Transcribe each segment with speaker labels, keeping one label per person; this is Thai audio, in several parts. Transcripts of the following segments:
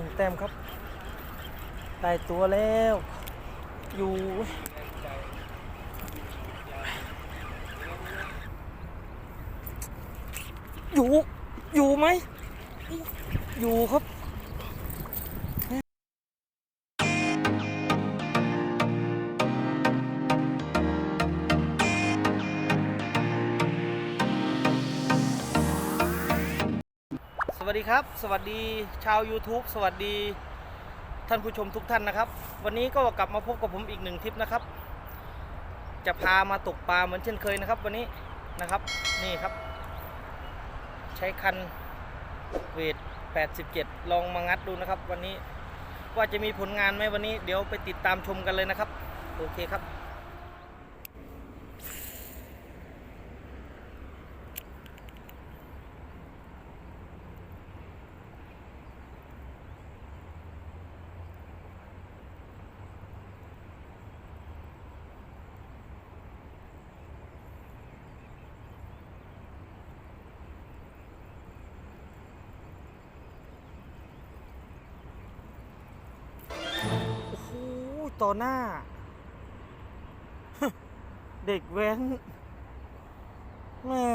Speaker 1: นึ่งแต้มครับได้ตัวแล้ว อยู่อยู่ อยู่ไหม อยู่ครับ วัสดีครับ สวัสดีชาว YouTube สวัสดีท่านผู้ชมทุกท่านนะครับ วันนี้ก็กลับมาพบกับผมอีกหนึ่งทริปนะครับ จะพามาตกปลาเหมือนเช่นเคยนะครับ วันนี้นะครับนี่ครับ ใช้คันเวท 87 ลองมางัดดูนะครับ วันนี้ว่าจะมีผลงานไหมวันนี้ เดี๋ยวไปติดตามชมกันเลยนะครับ โอเคครับ โอ้โห ต่อหน้า เด็กแว้นแม่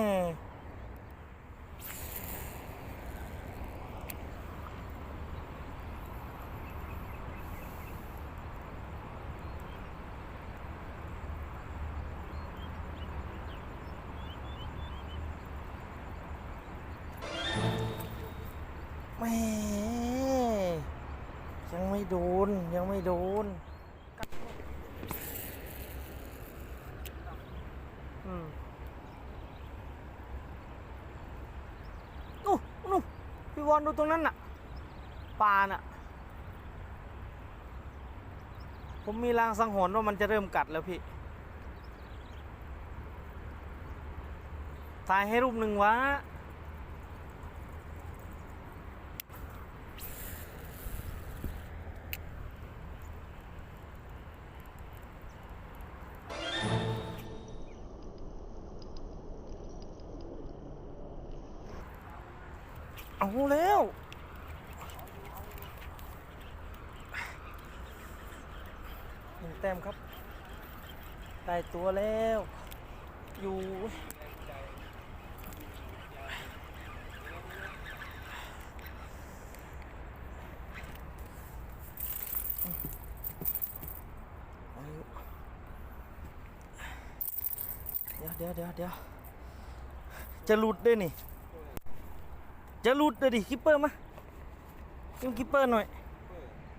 Speaker 1: แม่ยังไม่โดน ยังไม่โดน อืมนู่นนู่นพี่ วอนดูตรงนั้นน่ะปลาน่ะ ผมมีรางสังหรณ์ว่ามันจะเริ่มกัดแล้วพี่ ถ่ายให้รูปหนึ่งวะ เอาแล้ว หนึ่งแต้มครับ ได้ตัวแล้ว อยู่เดี๋ยวเดี๋ยวเดี๋ยวเดี๋ยวจะหลุดด้วยนี่ จะหลุดเลยดิคิปเปอร์มาจิ้มคิปเปอร์หน่อย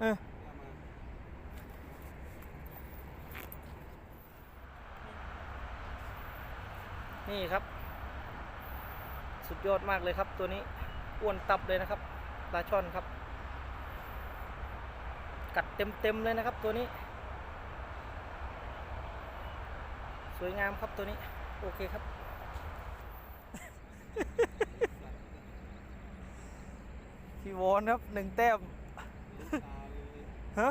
Speaker 1: เออนี่ครับ สุดยอดมากเลยครับ ตัวนี้อ้วนตับเลยนะครับปลาช่อนครับ กัดเต็มเต็มเลยนะครับ ตัวนี้ สวยงามครับตัวนี้ โอเคครับ พี่วอนครับหนึ่งแต้มฮะ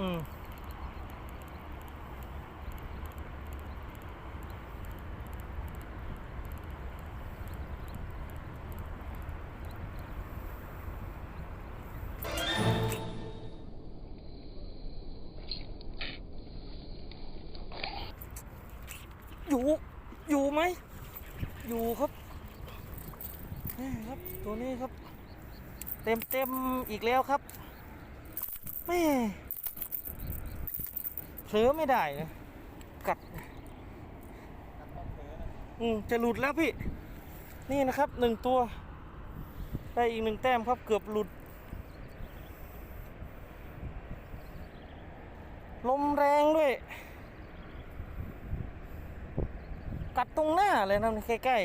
Speaker 1: อืมอยู่ อยู่ไหม อยู่ครับ นี่ครับ ตัวนี้ครับ เต็มเต็มอีกแล้วครับแม่ เผลอไม่ได้นะกัดอืมจะหลุดแล้วพี่ นี่นะครับหนึ่งตัว ได้อีกหนึ่งแต้มครับเกือบหลุด ลมแรงด้วย กัดตรงหน้าเลยนะใกล้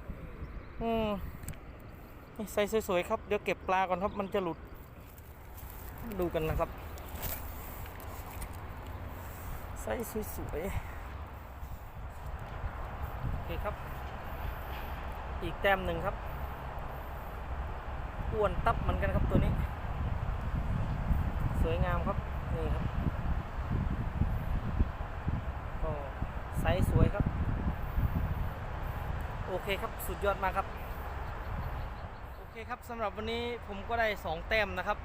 Speaker 1: ๆอืมนี่ใส่สวยๆครับ เดี๋ยวเก็บปลาก่อนครับ มันจะหลุด ดูกันนะครับ ใส่สวยๆ โอเคครับ อีกแต้มหนึ่งครับ อ้วนตับเหมือนกันครับตัวนี้ สวยงามครับ นี่ครับ ก็ไซส์สวยครับ โอเคครับ สุดยอดมากครับ โอเคครับสำหรับวันนี้ผมก็ได้ 2 แต้มนะครับ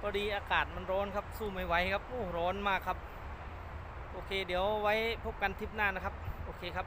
Speaker 1: พอดีอากาศมันร้อนครับ สู้ไม่ไหวครับ โอ้ ร้อนมากครับ โอเค เดี๋ยวไว้พบกันทริปหน้านะครับ โอเคครับ